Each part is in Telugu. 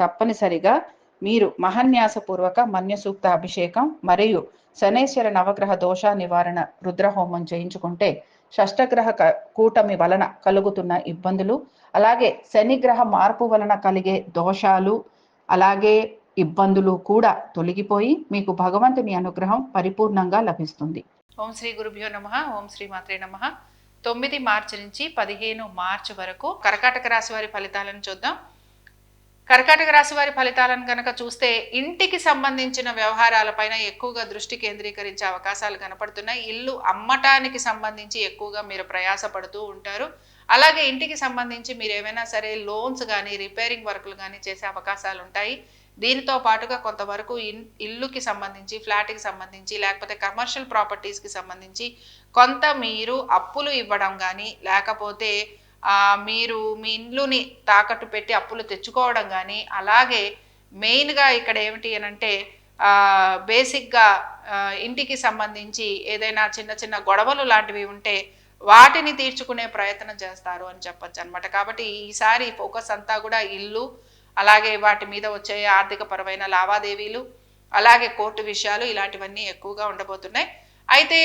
తప్పనిసరిగా మీరు మహన్యాసపూర్వక మన్యసూక్త అభిషేకం మరియు శనేశ్వర నవగ్రహ దోష నివారణ రుద్రహోమం చేయించుకుంటే షష్టగ్రహ క- కూటమి వలన కలుగుతున్న ఇబ్బందులు అలాగే శనిగ్రహ మార్పు వలన కలిగే దోషాలు అలాగే ఇబ్బందులు కూడా తొలగిపోయి మీకు భగవంతుని అనుగ్రహం పరిపూర్ణంగా లభిస్తుంది. ఓం శ్రీ గురుభ్యో నమ ఓం శ్రీ మాత్రే నమ. తొమ్మిది మార్చి నుంచి పదిహేను మార్చి వరకు కర్కాటక రాశి వారి ఫలితాలను చూద్దాం. కర్కాటక రాశి వారి ఫలితాలను కనుక చూస్తే ఇంటికి సంబంధించిన వ్యవహారాలపైన ఎక్కువగా దృష్టి కేంద్రీకరించే అవకాశాలు కనపడుతున్నాయి. ఇల్లు అమ్మటానికి సంబంధించి ఎక్కువగా మీరు ప్రయాసపడుతూ ఉంటారు. అలాగే ఇంటికి సంబంధించి మీరు ఏమైనా సరే లోన్స్ కానీ రిపేరింగ్ వర్క్లు కానీ చేసే అవకాశాలు ఉంటాయి. దీనితో పాటుగా కొంతవరకు ఇన్ ఇల్లుకి సంబంధించి ఫ్లాట్కి సంబంధించి లేకపోతే కమర్షియల్ ప్రాపర్టీస్కి సంబంధించి కొంత మీరు అప్పులు ఇవ్వడం కానీ లేకపోతే మీరు మీ ఇల్లుని తాకట్టు పెట్టి అప్పులు తెచ్చుకోవడం కానీ అలాగే మెయిన్గా ఇక్కడ ఏమిటి అని అంటే బేసిక్గా ఇంటికి సంబంధించి ఏదైనా చిన్న చిన్న గొడవలు లాంటివి ఉంటే వాటిని తీర్చుకునే ప్రయత్నం చేస్తారు అని చెప్పొచ్చు అనమాట కాబట్టి ఈసారి ఫోకస్ అంతా కూడా ఇల్లు అలాగే వాటి మీద వచ్చే ఆర్థిక పరమైన లావాదేవీలు అలాగే కోర్టు విషయాలు ఇలాంటివన్నీ ఎక్కువగా ఉండబోతున్నాయి. అయితే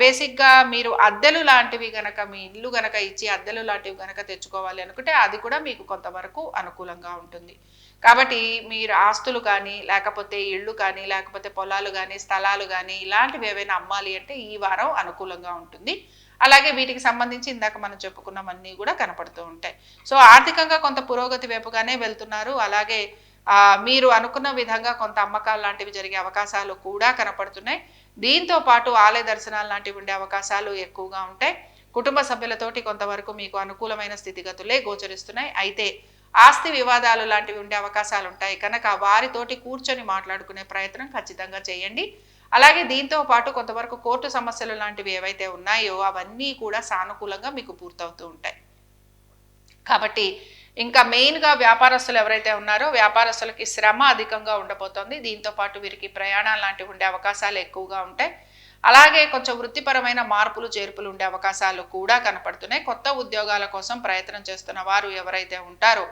బేసిక్గా మీరు అద్దెలు లాంటివి గనక మీ ఇల్లు గనక ఇచ్చి అద్దెలు లాంటివి గనక తెచ్చుకోవాలి అనుకుంటే అది కూడా మీకు కొంతవరకు అనుకూలంగా ఉంటుంది. కాబట్టి మీరు ఆస్తులు కానీ లేకపోతే ఇళ్ళు కానీ లేకపోతే పొలాలు కానీ స్థలాలు కానీ ఇలాంటివి ఏవైనా అమ్మాలి అంటే ఈ వారం అనుకూలంగా ఉంటుంది. అలాగే వీటికి సంబంధించి ఇందాక మనం చెప్పుకున్నవన్నీ కూడా కనపడుతూ ఉంటాయి. సో ఆర్థికంగా కొంత పురోగతి వైపుగానే వెళ్తున్నారు. అలాగే మీరు అనుకున్న విధంగా కొంత అమ్మకాలు లాంటివి జరిగే అవకాశాలు కూడా కనపడుతున్నాయి. దీంతో పాటు ఆలయ దర్శనాలు లాంటివి ఉండే అవకాశాలు ఎక్కువగా ఉంటాయి. కుటుంబ సభ్యులతోటి కొంతవరకు మీకు అనుకూలమైన స్థితిగతులే గోచరిస్తున్నాయి. అయితే ఆస్తి వివాదాలు లాంటివి ఉండే అవకాశాలు ఉంటాయి కనుక వారితోటి కూర్చొని మాట్లాడుకునే ప్రయత్నం ఖచ్చితంగా చేయండి. అలాగే దీంతో పాటు కొంతవరకు కోర్టు సమస్యలు లాంటివి ఏవైతే ఉన్నాయో అవన్నీ కూడా సానుకూలంగా మీకు పూర్తవుతూ ఉంటాయి. కాబట్టి ఇంకా మెయిన్గా వ్యాపారస్తులు ఎవరైతే ఉన్నారో వ్యాపారస్తులకి శ్రమ అధికంగా ఉండబోతోంది. దీంతో పాటు వీరికి ప్రయాణాలు లాంటివి ఉండే అవకాశాలు ఎక్కువగా ఉంటాయి. అలాగే కొంచెం వృత్తిపరమైన మార్పులు చేర్పులు ఉండే అవకాశాలు కూడా కనపడుతున్నాయి. కొత్త ఉద్యోగాల కోసం ప్రయత్నం చేస్తున్న వారు ఎవరైతే ఉంటారో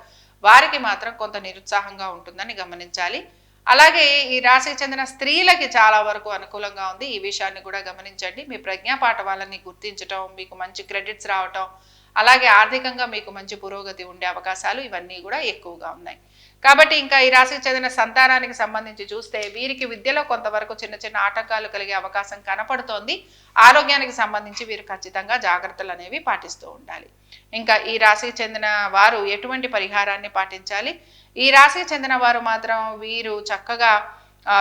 వారికి మాత్రం కొంత నిరుత్సాహంగా ఉంటుందని గమనించాలి. అలాగే ఈ రాశికి చెందిన స్త్రీలకి చాలా వరకు అనుకూలంగా ఉంది. ఈ విషయాన్ని కూడా గమనించండి. మీ ప్రజ్ఞాపాఠ వాళ్ళని గుర్తించటం మీకు మంచి క్రెడిట్స్ రావటం అలాగే ఆర్థికంగా మీకు మంచి పురోగతి ఉండే అవకాశాలు ఇవన్నీ కూడా ఎక్కువగా ఉన్నాయి. కాబట్టి ఇంకా ఈ రాశికి చెందిన సంతానానికి సంబంధించి చూస్తే వీరికి విద్యలో కొంతవరకు చిన్న చిన్న ఆటంకాలు కలిగే అవకాశం కనపడుతోంది. ఆరోగ్యానికి సంబంధించి వీరు ఖచ్చితంగా జాగ్రత్తలు అనేవి పాటిస్తూ ఉండాలి. ఇంకా ఈ రాశికి చెందిన వారు ఎటువంటి పరిహారాన్ని పాటించాలి? ఈ రాశికి చెందిన వారు మాత్రం వీరు చక్కగా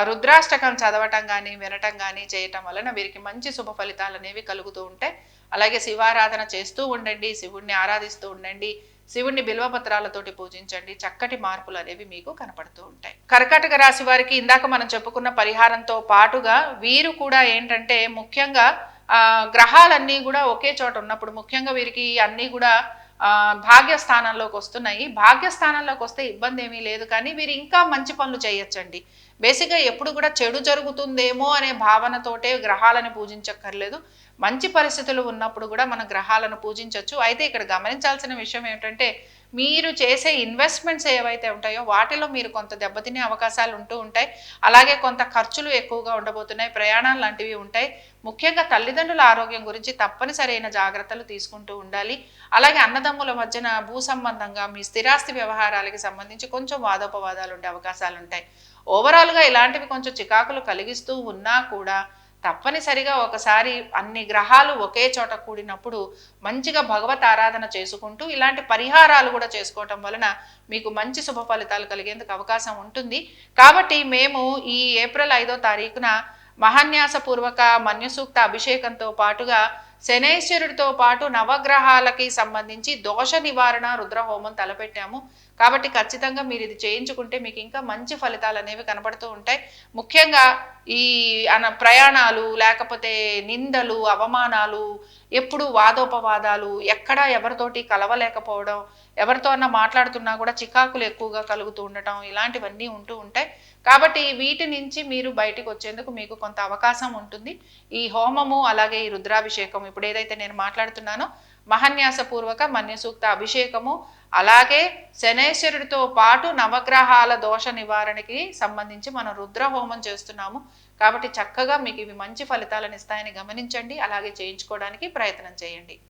రుద్రాష్టకం చదవటం కానీ వినటం కానీ చేయటం వలన వీరికి మంచి శుభ ఫలితాలు అనేవి కలుగుతూ ఉంటాయి అలాగే శివారాధన చేస్తూ ఉండండి శివుణ్ణి ఆరాధిస్తూ ఉండండి శివుణ్ణి బిల్వపత్రాలతోటి పూజించండి. చక్కటి మార్పులు అనేవి మీకు కనపడుతూ ఉంటాయి. కర్కాటక రాశి వారికి ఇందాక మనం చెప్పుకున్న పరిహారంతో పాటుగా వీరు కూడా ఏంటంటే ముఖ్యంగా గ్రహాలన్నీ కూడా ఒకే చోట ఉన్నప్పుడు ముఖ్యంగా వీరికి అన్నీ కూడా భాగ్యస్థానంలోకి వస్తున్నాయి. భాగ్యస్థానంలోకి వస్తే ఇబ్బంది ఏమీ లేదు కానీ వీరు ఇంకా మంచి పనులు చేయొచ్చండి. బేసిక్గా ఎప్పుడు కూడా చెడు జరుగుతుందేమో అనే భావనతోటే గ్రహాలను పూజించక్కర్లేదు. మంచి పరిస్థితులు ఉన్నప్పుడు కూడా మన గ్రహాలను పూజించవచ్చు అయితే ఇక్కడ గమనించాల్సిన విషయం ఏమిటంటే మీరు చేసే ఇన్వెస్ట్మెంట్స్ ఏవైతే ఉంటాయో వాటిలో మీరు కొంత దెబ్బతినే అవకాశాలు ఉంటూ ఉంటాయి. అలాగే కొంత ఖర్చులు ఎక్కువగా ఉండబోతున్నాయి. ప్రయాణాలు లాంటివి ఉంటాయి. ముఖ్యంగా తల్లిదండ్రుల ఆరోగ్యం గురించి తప్పనిసరైన జాగ్రత్తలు తీసుకుంటూ ఉండాలి. అలాగే అన్నదమ్ముల మధ్యన భూ సంబంధంగా మీ స్థిరాస్తి వ్యవహారాలకి సంబంధించి కొంచెం వాదోపవాదాలు ఉండే అవకాశాలు ఉంటాయి. ఓవరాల్గా ఇలాంటివి కొంచెం చికాకులు కలిగిస్తూ ఉన్నా కూడా తప్పనిసరిగా ఒకసారి అన్ని గ్రహాలు ఒకే చోట కూడినప్పుడు మంచిగా భగవత్ ఆరాధన చేసుకుంటూ ఇలాంటి పరిహారాలు కూడా చేసుకోవటం వలన మీకు మంచి శుభ ఫలితాలు కలిగేందుకు అవకాశం ఉంటుంది. కాబట్టి మేము ఈ ఏప్రిల్ ఐదో తారీఖున మహాన్యాసపూర్వక మన్యసూక్త అభిషేకంతో పాటుగా శనేశ్వరుడితో పాటు నవగ్రహాలకి సంబంధించి దోష నివారణ రుద్రహోమం తలపెట్టాము. కాబట్టి ఖచ్చితంగా మీరు ఇది చేయించుకుంటే మీకు ఇంకా మంచి ఫలితాలు అనేవి కనబడుతూ ఉంటాయి. ముఖ్యంగా ఈ అన ప్రయాణాలు లేకపోతే నిందలు అవమానాలు ఎప్పుడు వాదోపవాదాలు ఎక్కడా ఎవరితోటి కలవలేకపోవడం ఎవరితో అన్నా మాట్లాడుతున్నా కూడా చికాకులు ఎక్కువగా కలుగుతూ ఉండటం ఇలాంటివన్నీ ఉంటూ ఉంటాయి కాబట్టి వీటి నుంచి మీరు బయటకు వచ్చేందుకు మీకు కొంత అవకాశం ఉంటుంది. ఈ హోమము అలాగే ఈ రుద్రాభిషేకం ఇప్పుడు ఏదైతే నేను మాట్లాడుతున్నానో మహన్యాసపూర్వక మన్యసూక్త అభిషేకము అలాగే శనేశ్వరుడితో పాటు నవగ్రహాల దోష నివారణకి సంబంధించి మనం రుద్ర హోమం చేస్తున్నాము. కాబట్టి చక్కగా మీకు ఇవి మంచి ఫలితాలను ఇస్తాయని గమనించండి అలాగే చేయించుకోవడానికి ప్రయత్నం చేయండి.